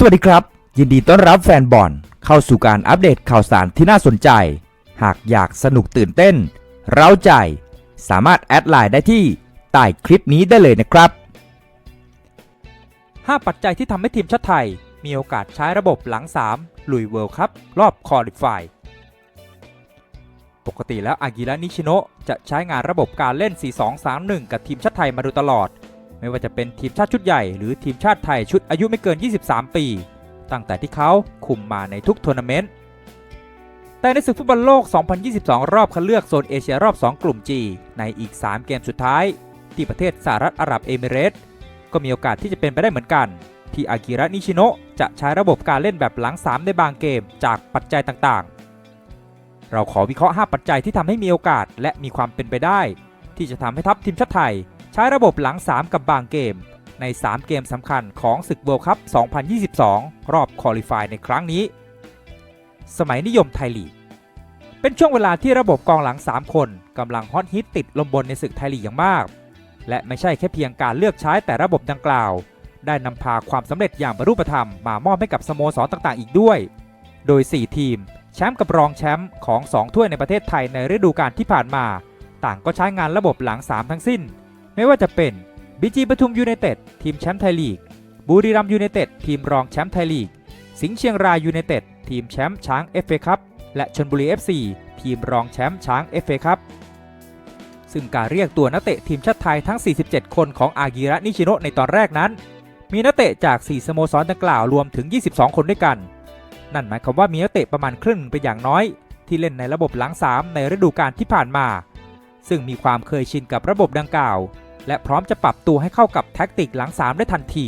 สวัสดีครับ ยินดีต้อนรับแฟนบอลเข้าสู่การอัปเดตข่าวสารที่น่าสนใจ หากอยากสนุกตื่นเต้น เร้าใจ สามารถแอดไลน์ได้ที่ใต้คลิปนี้ได้เลยนะครับ 5 ปัจจัยที่ทำให้ทีมชาติไทย มีโอกาสใช้ระบบหลัง 3 ลุยเวิลด์คัพรอบคอลิฟายปกติแล้วอากิระนิชิโนะจะใช้งานระบบการเล่น 4-2-3-1 กับทีมชาติไทยมาโดยตลอด ไม่ว่าจะเป็นทีมชาติชุดใหญ่หรือทีมชาติไทยชุดอายุไม่เกิน 23 ปี ตั้งแต่ที่เขาคุมมาในทุกทัวร์นาเมนต์ แต่ในศึกฟุตบอลโลก 2022 รอบคัดเลือกโซนเอเชียรอบ 2 กลุ่ม G ในอีก 3 เกมสุดท้าย ที่ประเทศสหรัฐอาหรับเอมิเรตส์ก็มีโอกาสที่จะเป็นไปได้เหมือนกัน ที่อากิระนิชิโนะจะใช้ระบบการเล่นแบบหลัง 3 ในบางเกมจากปัจจัยต่างๆ เราขอวิเคราะห์ 5 ปัจจัยที่ทำให้มีโอกาสและมีความเป็นไปได้ ที่จะทำให้ทัพทีมชาติไทย ใช้ระบบหลัง 3 กับบางเกม ใน 3 เกมสำคัญของศึกเวิลด์คัพ 2022 รอบคอลิฟายในครั้งนี้ สมัยนิยมไทยลีก เป็นช่วงเวลาที่ระบบกองหลัง 3 คนกำลังฮอตฮิตติดลมบนในศึกไทยลีกอย่างมาก และไม่ใช่แค่เพียงการเลือกใช้แต่ระบบดังกล่าว ได้นำพาความสำเร็จอย่างบรรลุธรรมมามอบให้กับสโมสรต่างๆ อีกด้วย โดย 4 ทีมแชมป์กับรองแชมป์ของ 2 ถ้วยในประเทศไทยในฤดูกาลที่ผ่านมา ต่างก็ใช้งานระบบหลัง 3 ทั้งสิ้น ไม่ว่าจะเป็นบีจีปทุมยูไนเต็ดทีมแชมป์ไทยลีก บุรีรัมยูไนเต็ดทีมรองแชมป์ไทยลีก สิงห์เชียงรายยูไนเต็ดทีมแชมป์ช้างเอฟเอคัพและชลบุรี FC ทีมรองแชมป์ช้างเอฟเอคัพซึ่งการเรียกตัวนักเตะทีมชาติไทยทั้ง 47 คนของอากิระนิชิโนะในตอนแรกนั้น มีนักเตะจาก 4 สโมสรดังกล่าวรวมถึง 22 คนด้วยกัน นั่นหมายความว่ามีนักเตะประมาณครึ่งหนึ่งเป็นอย่างน้อย ที่เล่นในระบบหลัง 3 ในฤดูกาลที่ผ่านมา ซึ่งมีความเคยชินกับระบบดังกล่าว และพร้อมจะปรับตัวให้เข้ากับแท็กติกหลัง 3 ได้ทันที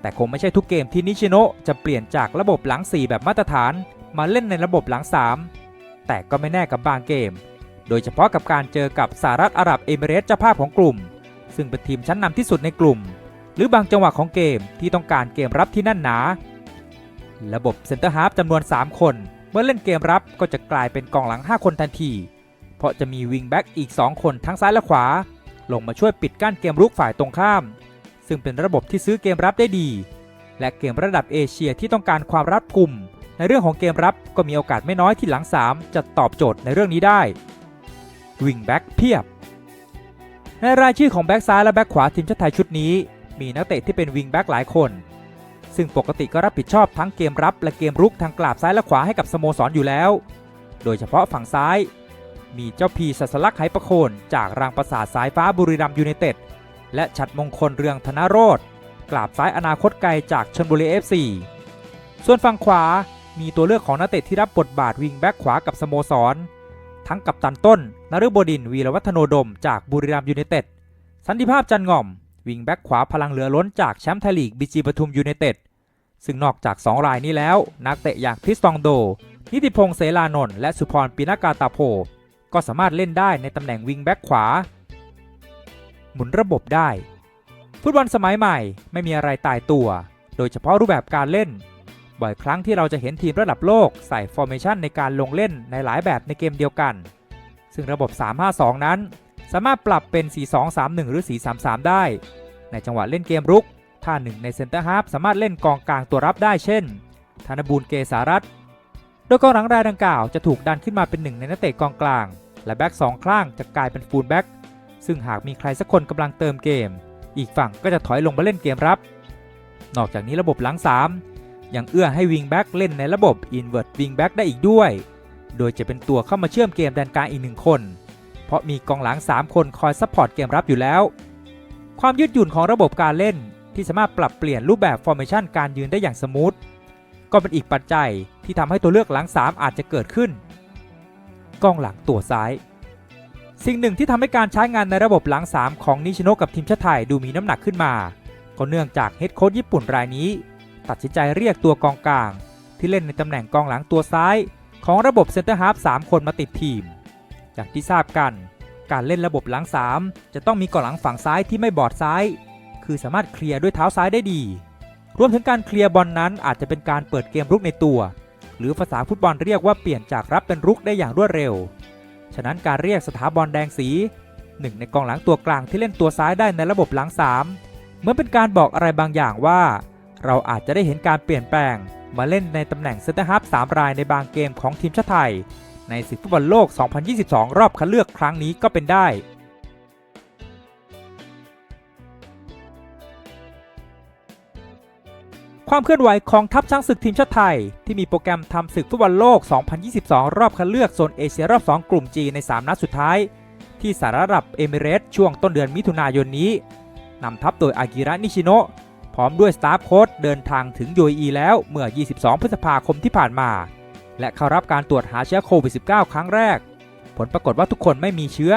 แต่คงไม่ใช่ทุกเกมที่นิชิโนะจะเปลี่ยนจากระบบหลัง 4 แบบมาตรฐาน มาเล่นในระบบหลัง 3 แต่ก็ไม่แน่กับบางเกม โดยเฉพาะกับการเจอกับสหรัฐอาหรับเอมิเรตส์เจ้าภาพของกลุ่ม ซึ่งเป็นทีมชั้นนำที่สุดในกลุ่ม หรือบางจังหวะของเกมที่ต้องการเกมรับที่แน่นหนา ระบบเซนเตอร์ฮาร์ฟจำนวน 3 คนเมื่อเล่นเกมรับก็จะกลายเป็นกองหลัง 5 คนทันที เพราะจะมีวิงแบ็กอีก 2 คนทั้งซ้ายและขวา ลงมาช่วยปิดกั้นเกมรุกฝ่ายตรงข้าม ซึ่งเป็นระบบที่ซื้อเกมรับได้ดี และเกมระดับเอเชียที่ต้องการความรัดกุม ในเรื่องของเกมรับก็มีโอกาสไม่น้อยที่หลัง 3 จะตอบโจทย์ในเรื่องนี้ได้วิงแบ็กเพียบ ในรายชื่อของแบ็กซ้ายและแบ็กขวาทีมชาติไทยชุดนี้ มีนักเตะที่เป็นวิงแบ็กหลายคน ซึ่งปกติก็รับผิดชอบทั้งเกมรับและเกมรุกทางกราบซ้ายและขวาให้กับสโมสรอยู่แล้ว โดยเฉพาะฝั่งซ้าย มีเจ้าพีสัสลักไหประโคน จากรางประสาทสายฟ้าบุรีรัมยูไนเต็ด และฉัดมงคลเรืองธนโรธกราบซ้ายอนาคตไกลจากชลบุรีเอฟซีส่วนฝั่งขวามีตัวเลือกของนักเตะที่รับบทบาทวิงแบ็กขวากับสโมสร ทั้งกับตันต้นนฤบดินวีรวัฒโนดม จากบุรีรัมย์ยูไนเต็ด สันติภาพจันง่อม วิงแบ็กขวาพลังเหลือล้นจากแชมป์ไทยลีกบีจีปทุมยูไนเต็ด ซึ่งนอกจาก 2 รายนี้แล้ว นักเตะอย่างพิสตองโด นิติพงษ์เสลานนท์และสุพรปินากาตาโพ ก็สามารถเล่นได้ในตำแหน่งวิงแบ็กขวา หมุนระบบได้ ฟุตบอลสมัยใหม่ไม่มีอะไรตายตัว โดยเฉพาะรูปแบบการเล่น บ่อยครั้งที่เราจะเห็นทีมระดับโลกใส่ฟอร์เมชันในการลงเล่นในหลายแบบในเกมเดียวกัน ซึ่งระบบ 352 นั้น สามารถปรับเป็น 4231 หรือ 433 ได้ ในจังหวะเล่นเกมรุกถ้าหนึ่งในเซนเตอร์ฮาร์ฟสามารถเล่นกองกลางตัวรับได้เช่น ธนบูลเกษารัต โดยกองหลังรายดังกล่าวจะถูกดันขึ้นมาเป็นหนึ่งในนักเตะกองกลาง และแบ็กสองข้างจะกลายเป็นฟูลแบ็กซึ่งหากมีใครสักคนกำลังเติมเกม อีกฝั่งก็จะถอยลงมาเล่นเกมรับ นอกจากนี้ระบบหลัง 3 ยังเอื้อให้วิงแบ็กเล่นในระบบ Invert Wing Back ได้อีกด้วย โดยจะเป็นตัวเข้ามาเชื่อมเกมแดนกลางอีกหนึ่งคน เพราะมีกองหลัง 3 คนคอยซัพพอร์ตเกมรับอยู่แล้ว ความยืดหยุ่นของระบบการเล่นที่สามารถปรับเปลี่ยนรูปแบบฟอร์เมชันการยืนได้อย่างสมูท ก็เป็นอีกปัจจัยที่ทำให้ตัวเลือกหลัง 3 อาจจะเกิดขึ้นกองหลังตัวซ้าย สิ่งหนึ่งที่ทำให้การใช้งานในระบบหลัง 3 ของนิชิโนกับทีมชาติไทยดูมีน้ำหนักขึ้นมา ก็เนื่องจากเฮดโค้ชญี่ปุ่นรายนี้ ตัดสินใจเรียกตัวกองกลาง ที่เล่นในตำแหน่งกองหลังตัวซ้าย ของระบบเซนเตอร์ฮาฟ3คนมาติดทีมอย่างที่ทราบกัน การเล่นระบบหลัง 3 จะต้องมีกองหลังฝั่งซ้ายที่ไม่บอดซ้าย คือสามารถเคลียร์ด้วยเท้าซ้ายได้ดี รวมถึงการเคลียร์บอลนั้นอาจจะเป็นการเปิดเกมรุกในตัว หรือภาษาฟุตบอลเรียกว่าเปลี่ยนจากรับเป็นรุกได้อย่างรวดเร็ว ฉะนั้นการเรียกสถาบอลแดงสีหนึ่งในกองหลังตัวกลางที่เล่นตัวซ้ายได้ในระบบหลัง3เหมือนเป็นการบอกอะไรบางอย่างว่า เราอาจจะได้เห็นการเปลี่ยนแปลง มาเล่นในตำแหน่งเซนเตอร์ฮับ3รายในบางเกมของทีมชาติไทย ในศึกฟุตบอลโลก 2022 รอบคัดเลือกครั้งนี้ก็เป็นได้ ความเคลื่อนไหวของทัพช้างศึกทีมชาติไทย ที่มีโปรแกรมทำศึกฟุตบอลโลก 2022 รอบคัดเลือกโซนเอเชียรอบ 2 กลุ่ม G ใน 3 นัดสุดท้าย ที่สหรัฐอารับเอมิเรตช่วงต้นเดือนมิถุนายนนี้นำทัพโดยอากิระนิชิโนะพร้อมด้วยสตาฟโค้ชเดินทางถึง UAE แล้วเมื่อ 22 พฤษภาคมที่ผ่านมา และเข้ารับการตรวจหาเชื้อโควิด -19 ครั้งแรก ผลปรากฏว่าทุกคนไม่มีเชื้อ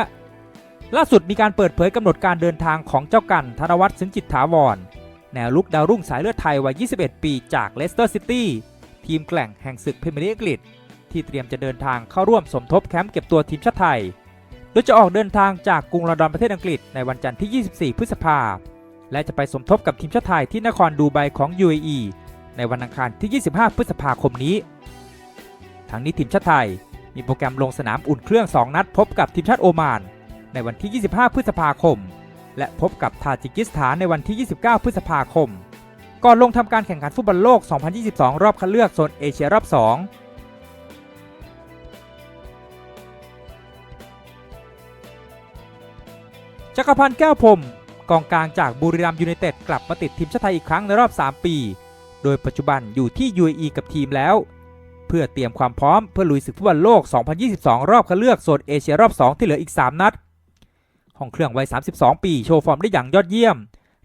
ล่าสุดมีการเปิดเผยกำหนดการเดินทางของเจ้ากันธนวัฒน์สินจิตถาวร แนวลุกดาวรุ่งสายเลือดไทยวัย 21 ปีจากเลสเตอร์ซิตี้ทีมแกล่งแห่งศึกพรีเมียร์ลีกอังกฤษที่เตรียมจะเดินทางเข้าร่วมสมทบแคมป์เก็บตัวทีมชาติไทย โดยจะออกเดินทางจากกรุงลอนดอนประเทศอังกฤษในวันจันทร์ที่ 24 พฤษภาและจะไปสมทบกับทีมชาติไทยที่นครดูไบของ UAE ในวันอังคารที่ 25 พฤษภาคมนี้ ทั้งนี้ทีมชาติไทย มีโปรแกรมลงสนามอุ่นเครื่อง 2 นัดพบกับทีมชาติโอมาน ในวันที่ 25 พฤษภาคม และพบกับทาจิกิสถานในวันที่ 29 พฤษภาคม ก่อนลงทำการแข่งขันฟุตบอลโลก 2022 รอบคัดเลือกโซนเอเชียรอบ 2จักรพันธ์แก้วพรมกองกลางจากบุรีรัมย์ยูไนเต็ดกลับมาติดทีมชาติไทยอีกครั้งในรอบ 3 ปี โดยปัจจุบันอยู่ที่ UAE กับทีมแล้ว เพื่อเตรียมความพร้อมเพื่อลุยศึกฟุตบอลโลก 2022 รอบคัดเลือกโซนเอเชียรอบ 2 ที่เหลืออีก 3 นัด ห้องเครื่องวัย 32 ปี โชว์ฟอร์มได้อย่างยอดเยี่ยม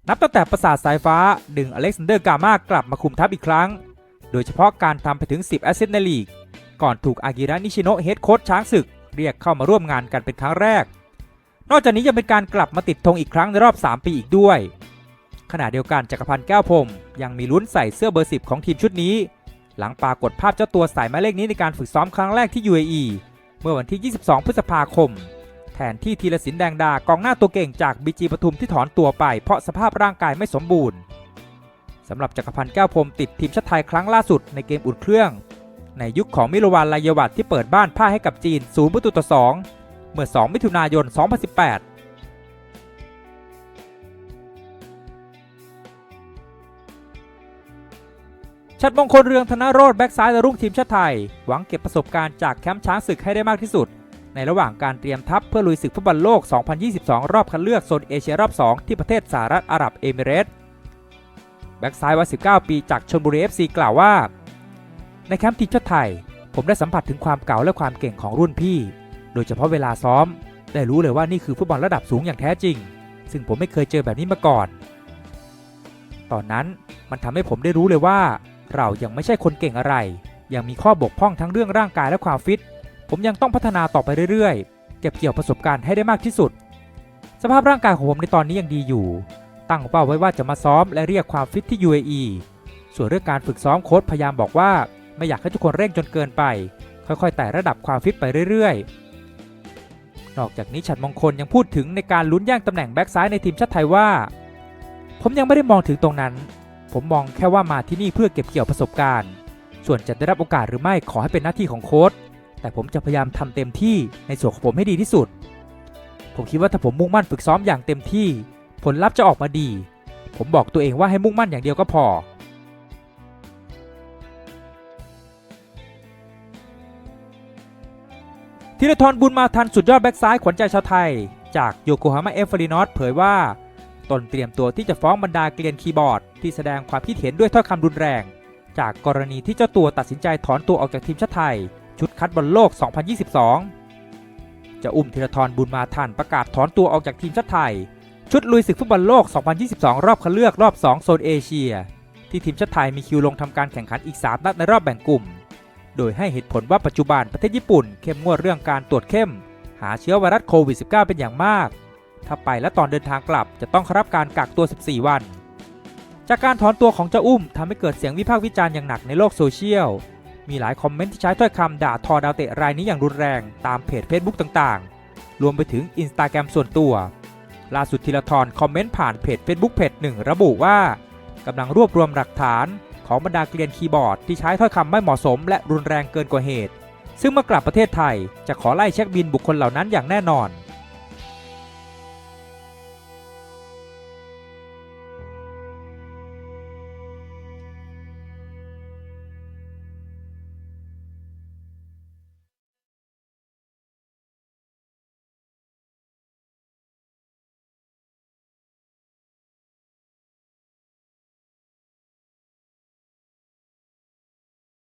นับตั้งแต่ประสาทสายฟ้า ดึงอเล็กซานเดอร์กามากลับมาคุมทัพอีกครั้ง โดยเฉพาะการทำไปถึง 10 แอสซิสต์ในลีก ก่อนถูกอากิระนิชิโนะเฮดโค้ชช้างศึก เรียกเข้ามาร่วมงานกันเป็นครั้งแรก นอกจากนี้ยังเป็นการกลับมาติดธงอีกครั้งในรอบ 3 ปีอีกด้วย ขณะเดียวกันจักรพันธ์แก้วพรมยังมีลุ้นใส่เสื้อเบอร์ 10 ของทีมชุดนี้ หลังปรากฏภาพเจ้าตัวใส่หมายเลขนี้ในการฝึกซ้อมครั้งแรกที่ UAE เมื่อวันที่ 22 พฤษภาคม แทนที่ธีรศิลป์แดงดากองหน้าตัวเก่งจากบีจีปทุมที่ถอนตัวไปเพราะสภาพร่างกายไม่สมบูรณ์สำหรับจักรพันธ์แก้วพรมติดทีมชาติไทยครั้งล่าสุดในเกมอุ่นเครื่อง ในยุคของมิรวานลายวัตที่เปิดบ้านพ่ายให้กับจีน0ประตูต่อ 2 เมื่อ 2 มิถุนายน 2018ชัดมงคลเรืองธนโรธแบ็กซ้ายดาวรุ่งทีมชาติไทย หวังเก็บประสบการณ์จากแคมป์ช้างศึกให้ได้มากที่สุด ในระหว่างการเตรียมทัพเพื่อลุยศึกฟุตบอลโลก 2022 รอบคัดเลือกโซนเอเชียรอบ 2 ที่ประเทศสหรัฐอาหรับเอมิเรตส์แบ็กซ้ายวัย 19 ปีจากชลบุรี FC กล่าวว่า ในแคมป์ทีมชาติไทย ผมได้สัมผัสถึงความเก่าและความเก่งของรุ่นพี่ โดยเฉพาะเวลาซ้อม ได้รู้เลยว่านี่คือฟุตบอลระดับสูงอย่างแท้จริง ซึ่งผมไม่เคยเจอแบบนี้มาก่อน ตอนนั้นมันทำให้ผมได้รู้เลยว่า เรายังไม่ใช่คนเก่งอะไร ยังมีข้อบกพร่องทั้งเรื่องร่างกายและความฟิต ผมยังต้องพัฒนาต่อไปเรื่อยๆ เก็บเกี่ยวประสบการณ์ให้ได้มากที่สุด สภาพร่างกายของผมในตอนนี้ยังดีอยู่ ตั้งเป้าไว้ว่าจะมาซ้อมและเรียกความฟิตที่ UAE ส่วนเรื่องการฝึกซ้อมโค้ชพยายามบอกว่า ไม่อยากให้ทุกคนเร่งจนเกินไป ค่อยๆไต่ระดับความฟิตไปเรื่อยๆ นอกจากนี้ฉัดมงคลยังพูดถึงในการลุ้นแย่งตำแหน่งแบ็กซ้ายในทีมชาติไทยว่า ผมยังไม่ได้มองถึงตรงนั้น ผมมองแค่ว่ามาที่นี่เพื่อเก็บเกี่ยวประสบการณ์ ส่วนจะได้รับโอกาสหรือไม่ขอให้เป็นหน้าที่ของโค้ช แต่ผมจะพยายามทำเต็มที่ในส่วนของผมให้ดีที่สุด ผมคิดว่าถ้าผมมุ่งมั่นฝึกซ้อมอย่างเต็มที่ ผลลัพธ์จะออกมาดี ผมบอกตัวเองว่าให้มุ่งมั่นอย่างเดียวก็พอ ธีรทรบุญมาทันสุดยอดแบ็กซ้ายขวัญใจชาวไทย จากโยโกฮาม่าเอฟเฟอรินอสเผยว่าตนเตรียมตัวที่จะฟ้องบรรดาเกลียนคีย์บอร์ด ที่แสดงความคิดเห็นด้วยถ้อยคำรุนแรง จากกรณีที่เจ้าตัวตัดสินใจถอนตัวออกจากทีมชาติไทย ชุดคัดบอลโลก 2022 จะอุ้มธีรทรบุญมาทันประกาศถอนตัวออกจากทีมชาติไทย ชุดลุยศึกฟุตบอลโลก 2022 รอบคัดเลือกรอบ 2 โซนเอเชีย ที่ทีมชาติไทยมีคิวลงทำการแข่งขันอีก 3 นัดในรอบแบ่งกลุ่ม โดยให้เหตุผลว่าปัจจุบันประเทศญี่ปุ่นเข้มงวดเรื่องการตรวจเข้ม หาเชื้อไวรัสโควิด -19 เป็นอย่างมาก ถ้าไปและตอนเดินทางกลับจะต้องรับการกักตัว 14 วันจากการถอนตัวของเจ้าอุ้มทำให้เกิดเสียงวิพากษ์วิจารณ์อย่างหนักในโลกโซเชียล มีหลายคอมเมนต์ที่ใช้ถ้อยคำด่าทอดาวเตะรายนี้อย่างรุนแรงตามเพจ Facebook ต่างๆ รวมไปถึงอินสตาแกรมส่วนตัว ล่าสุดธีรทรคอมเมนต์ผ่านเพจ Facebook เพจหนึ่งระบุว่ากำลังรวบรวมหลักฐานของบรรดาเกลียนคีย์บอร์ดที่ใช้ถ้อยคำไม่เหมาะสม และรุนแรงเกินกว่าเหตุ ซึ่งเมื่อกลับประเทศไทยจะขอไล่เช็คบินบุคคลเหล่านั้นอย่างแน่นอน